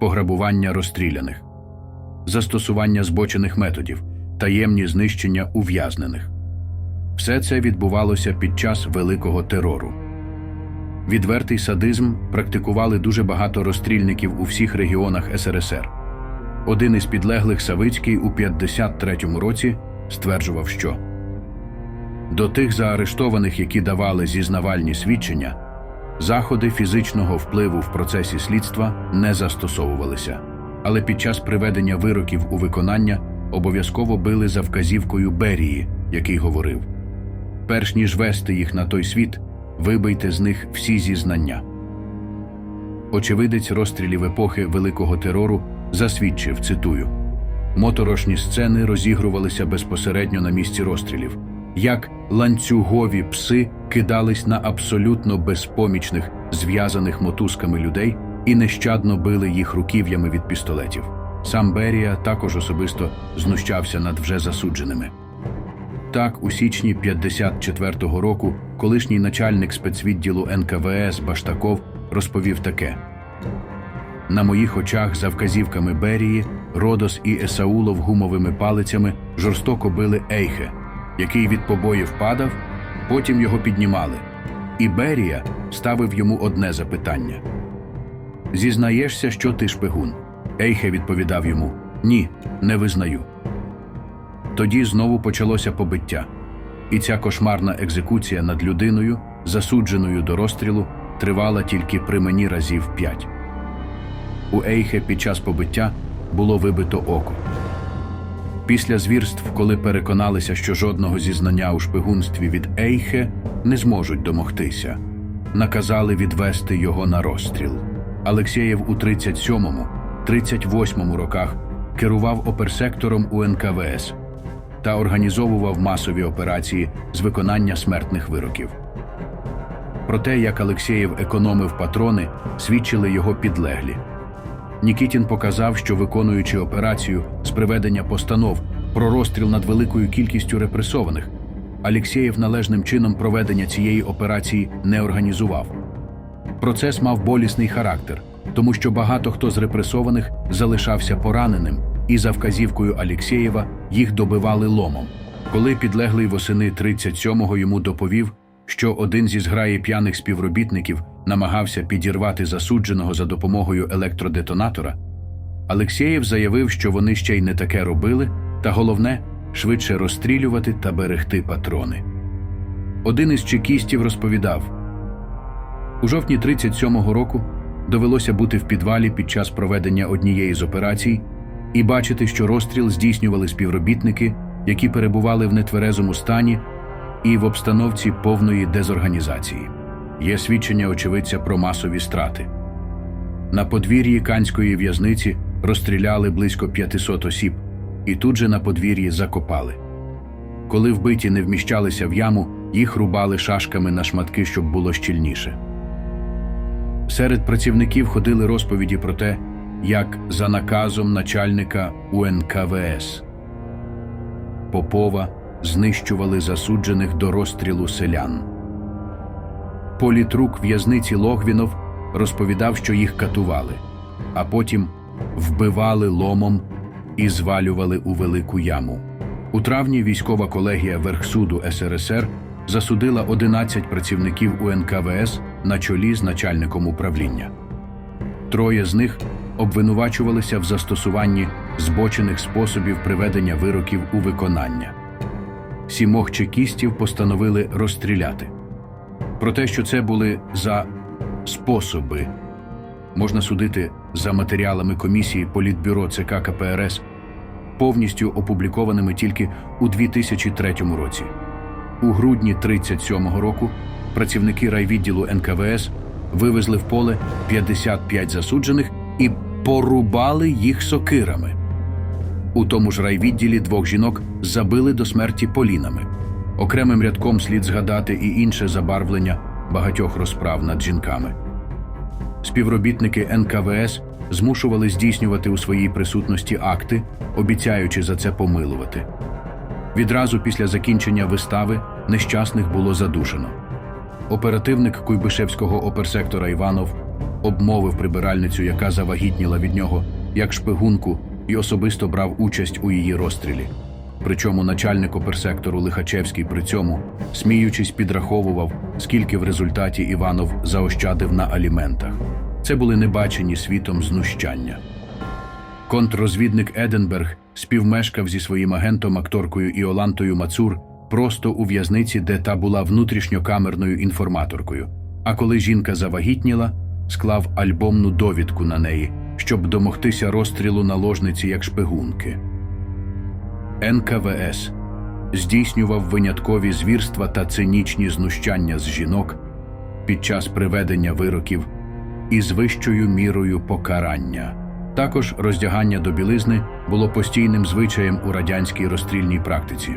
пограбування розстріляних, застосування збочених методів, таємні знищення ув'язнених. Все це відбувалося під час великого терору. Відвертий садизм практикували дуже багато розстрільників у всіх регіонах СРСР. Один із підлеглих Савицький у 53-му році стверджував, що до тих заарештованих, які давали зізнавальні свідчення, заходи фізичного впливу в процесі слідства не застосовувалися, але під час приведення вироків у виконання обов'язково били за вказівкою Берії, який говорив: перш ніж вести їх на той світ, вибийте з них всі зізнання. Очевидець розстрілів епохи Великого терору засвідчив, цитую, моторошні сцени розігрувалися безпосередньо на місці розстрілів, як ланцюгові пси кидались на абсолютно безпомічних, зв'язаних мотузками людей і нещадно били їх руків'ями від пістолетів. Сам Берія також особисто знущався над вже засудженими. Так, у січні 54-го року колишній начальник спецвідділу НКВС Баштаков розповів таке: на моїх очах, за вказівками Берії, Родос і Есаулов гумовими палицями жорстоко били Ейхе, який від побоїв падав, потім його піднімали. І Берія ставив йому одне запитання: Зізнаєшся, що ти шпигун? Ейхе відповідав йому: Ні, не визнаю. Тоді знову почалося побиття, і ця кошмарна екзекуція над людиною, засудженою до розстрілу, тривала тільки при мені разів п'ять. У Ейхе під час побиття було вибито око. Після звірств, коли переконалися, що жодного зізнання у шпигунстві від Ейхе не зможуть домогтися, наказали відвести його на розстріл. Алексєєв у 37-му, 38-му роках керував оперсектором у НКВС та організовував масові операції з виконання смертних вироків. Про те, як Алексєєв економив патрони, свідчили його підлеглі. Нікітін показав, що виконуючи операцію з приведення постанов про розстріл над великою кількістю репресованих, Алексєєв належним чином проведення цієї операції не організував. Процес мав болісний характер, тому що багато хто з репресованих залишався пораненим, і за вказівкою Алєксєєва їх добивали ломом. Коли підлеглий восени 37-го йому доповів, що один зі зграї п'яних співробітників намагався підірвати засудженого за допомогою електродетонатора, Алексєєв заявив, що вони ще й не таке робили, та головне швидше розстрілювати та берегти патрони. Один із чекістів розповідав: у жовтні 37-го року довелося бути в підвалі під час проведення однієї з операцій і бачити, що розстріл здійснювали співробітники, які перебували в нетверезому стані і в обстановці повної дезорганізації. Є свідчення очевидця про масові страти. На подвір'ї Канської в'язниці розстріляли близько 500 осіб і тут же на подвір'ї закопали. Коли вбиті не вміщалися в яму, їх рубали шашками на шматки, щоб було щільніше. Серед працівників ходили розповіді про те, як за наказом начальника УНКВС Попова знищували засуджених до розстрілу селян. Політрук в'язниці Логвінов розповідав, що їх катували, а потім вбивали ломом і звалювали у велику яму. У травні військова колегія Верхсуду СРСР засудила 11 працівників УНКВС на чолі з начальником управління. Троє з них обвинувачувалися в застосуванні збочених способів приведення вироків у виконання. Сімох чекістів постановили розстріляти. Про те, що це були за способи, можна судити за матеріалами комісії Політбюро ЦК КПРС, повністю опублікованими тільки у 2003 році. У грудні 37-го року працівники райвідділу НКВС вивезли в поле 55 засуджених і порубали їх сокирами. У тому ж райвідділі двох жінок забили до смерті полінами. Окремим рядком слід згадати і інше забарвлення багатьох розправ над жінками. Співробітники НКВС змушували здійснювати у своїй присутності акти, обіцяючи за це помилувати. Відразу після закінчення вистави нещасних було задушено. Оперативник Куйбишевського оперсектора Іванов обмовив прибиральницю, яка завагітніла від нього, як шпигунку, і особисто брав участь у її розстрілі. Причому начальник оперсектору Лихачевський при цьому, сміючись, підраховував, скільки в результаті Іванов заощадив на аліментах. Це були небачені світом знущання. Контррозвідник Еденберг співмешкав зі своїм агентом акторкою Іолантою Мацур просто у в'язниці, де та була внутрішньокамерною інформаторкою. А коли жінка завагітніла, склав альбомну довідку на неї, щоб домогтися розстрілу наложниці як шпигунки. НКВС здійснював виняткові звірства та цинічні знущання з жінок під час приведення вироків із вищою мірою покарання. Також роздягання до білизни було постійним звичаєм у радянській розстрільній практиці.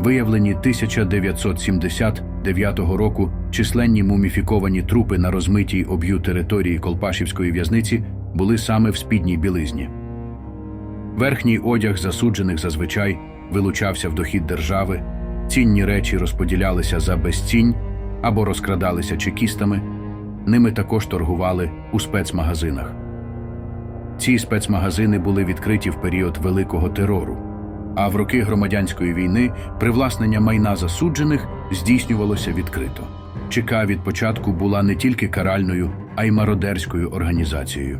Виявлені 1979 року численні муміфіковані трупи на розмитій об'ю території Колпашівської в'язниці були саме в спідній білизні. Верхній одяг засуджених зазвичай вилучався в дохід держави, цінні речі розподілялися за безцінь або розкрадалися чекістами, ними також торгували у спецмагазинах. Ці спецмагазини були відкриті в період Великого терору, а в роки громадянської війни привласнення майна засуджених здійснювалося відкрито. ЧК від початку була не тільки каральною, а й мародерською організацією.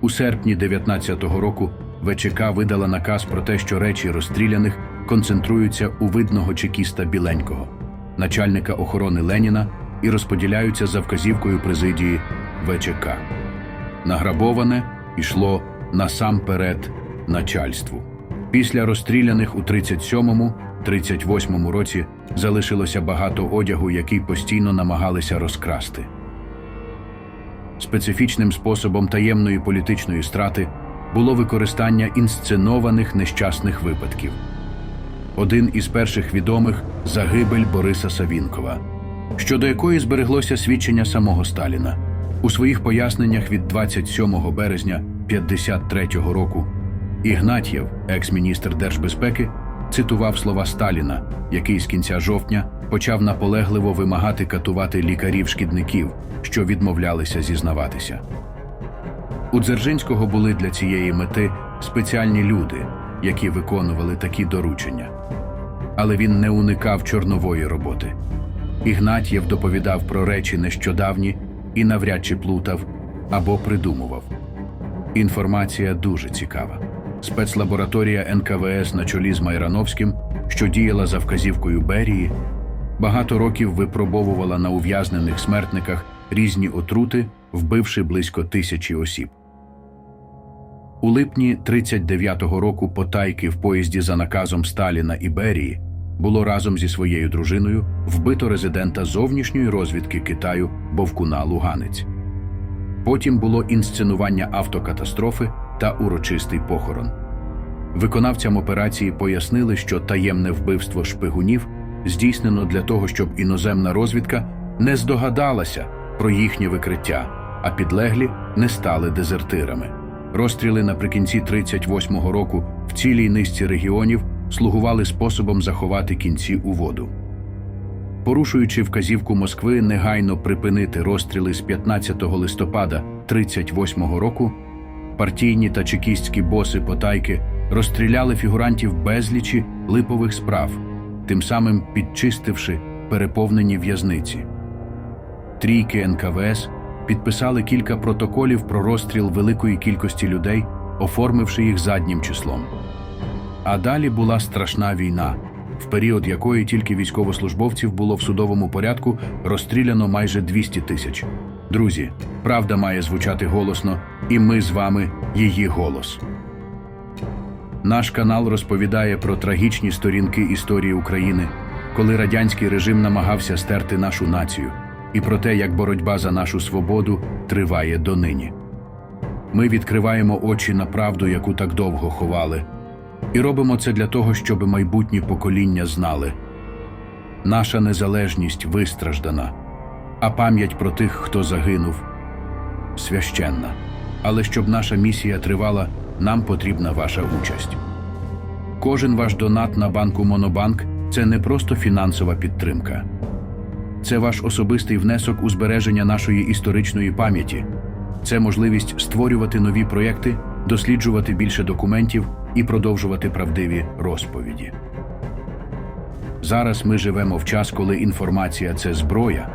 У серпні 19-го року ВЧК видала наказ про те, що речі розстріляних концентруються у видного чекіста Біленького, начальника охорони Леніна, і розподіляються за вказівкою президії ВЧК. Награбоване йшло насамперед начальству. Після розстріляних у 37-38 році залишилося багато одягу, який постійно намагалися розкрасти. Специфічним способом таємної політичної страти було використання інсценованих нещасних випадків. Один із перших відомих загибель Бориса Савінкова, щодо якої збереглося свідчення самого Сталіна. У своїх поясненнях від 27 березня 53-го року Ігнатєв, екс-міністр держбезпеки, цитував слова Сталіна, який з кінця жовтня почав наполегливо вимагати катувати лікарів-шкідників, що відмовлялися зізнаватися. У Дзержинського були для цієї мети спеціальні люди, які виконували такі доручення. Але він не уникав чорнової роботи. Ігнатєв доповідав про речі нещодавні і навряд чи плутав або придумував. Інформація дуже цікава. Спецлабораторія НКВС на чолі з Майрановським, що діяла за вказівкою Берії, багато років випробовувала на ув'язнених смертниках різні отрути, вбивши близько тисячі осіб. У липні 39-го року потайки в поїзді за наказом Сталіна і Берії було разом зі своєю дружиною вбито резидента зовнішньої розвідки Китаю Бовкуна Луганець. Потім було інсценування автокатастрофи та урочистий похорон. Виконавцям операції пояснили, що таємне вбивство шпигунів здійснено для того, щоб іноземна розвідка не здогадалася про їхнє викриття, а підлеглі не стали дезертирами. Розстріли наприкінці 38-го року в цілій низці регіонів слугували способом заховати кінці у воду. Порушуючи вказівку Москви негайно припинити розстріли з 15 листопада 38-го року, партійні та чекістські боси потайки розстріляли фігурантів безлічі липових справ, тим самим підчистивши переповнені в'язниці. Трійки НКВС підписали кілька протоколів про розстріл великої кількості людей, оформивши їх заднім числом. А далі була страшна війна, в період якої тільки військовослужбовців було в судовому порядку розстріляно майже 200 тисяч. Друзі, правда має звучати голосно, і ми з вами її голос. Наш канал розповідає про трагічні сторінки історії України, коли радянський режим намагався стерти нашу націю, і про те, як боротьба за нашу свободу триває донині. Ми відкриваємо очі на правду, яку так довго ховали, і робимо це для того, щоб майбутні покоління знали. Наша незалежність вистраждана, а пам'ять про тих, хто загинув, священна. Але щоб наша місія тривала, нам потрібна ваша участь. Кожен ваш донат на банку Монобанк це не просто фінансова підтримка. Це ваш особистий внесок у збереження нашої історичної пам'яті. Це можливість створювати нові проєкти, досліджувати більше документів і продовжувати правдиві розповіді. Зараз ми живемо в час, коли інформація це зброя,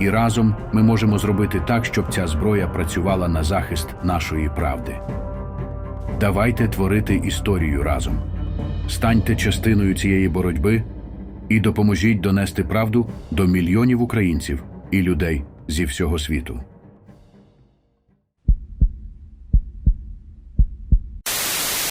і разом ми можемо зробити так, щоб ця зброя працювала на захист нашої правди. Давайте творити історію разом. Станьте частиною цієї боротьби і допоможіть донести правду до мільйонів українців і людей зі всього світу.